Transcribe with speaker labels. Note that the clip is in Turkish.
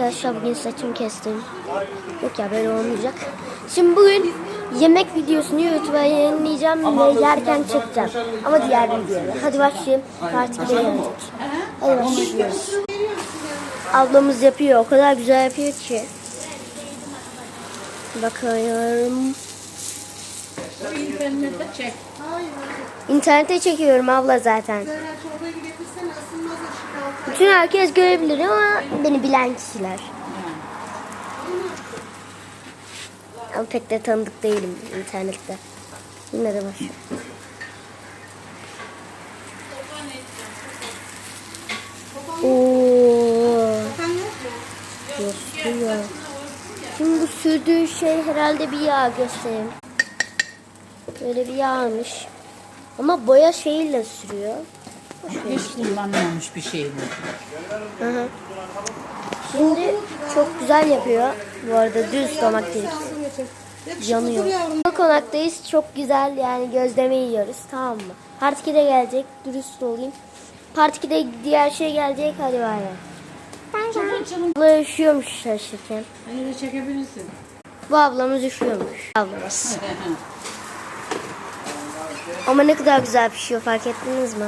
Speaker 1: arkadaşlar bugün saçımı kestim. Yok ya böyle olmayacak. Şimdi bugün yemek videosunu YouTube'a yayınlayacağım ve yerken çekeceğim. Ama diğer videoda. Hadi başlayalım. Part 2'de gelecek. Hadi başlıyoruz. Ablamız yapıyor. O kadar güzel yapıyor ki. Bakıyorum.
Speaker 2: İnternette çek.
Speaker 1: İnternete çekiyorum abla zaten. Bütün herkes görebilir ama beni bilen kişiler. Ama pek de tanıdık değilim internette. Yine de başlıyorum. Oo,
Speaker 2: yok
Speaker 1: gösteriyor. Şimdi bu sürdüğü şey herhalde bir yağ göstereyim. Böyle bir yağmış. Ama boya şeyiyle sürüyor.
Speaker 3: Hiç kullanmamış bir şey bu.
Speaker 1: Hı hı. Şimdi çok güzel yapıyor. Bu arada düz.
Speaker 2: Yakışıklı
Speaker 1: Yanıyor. Bu konaktayız. Çok güzel yani gözleme yiyoruz. Tamam mı? Part 2'de gelecek. Dürüst olayım. Part 2'de diğer şey gelecek. Hadi bay bay. Abla üşüyormuş şaşırken.
Speaker 3: Hani de çekebilirsin.
Speaker 1: Bu ablamız üşüyormuş. Ablamız. Ama ne kadar güzel pişiyor fark ettiniz mi?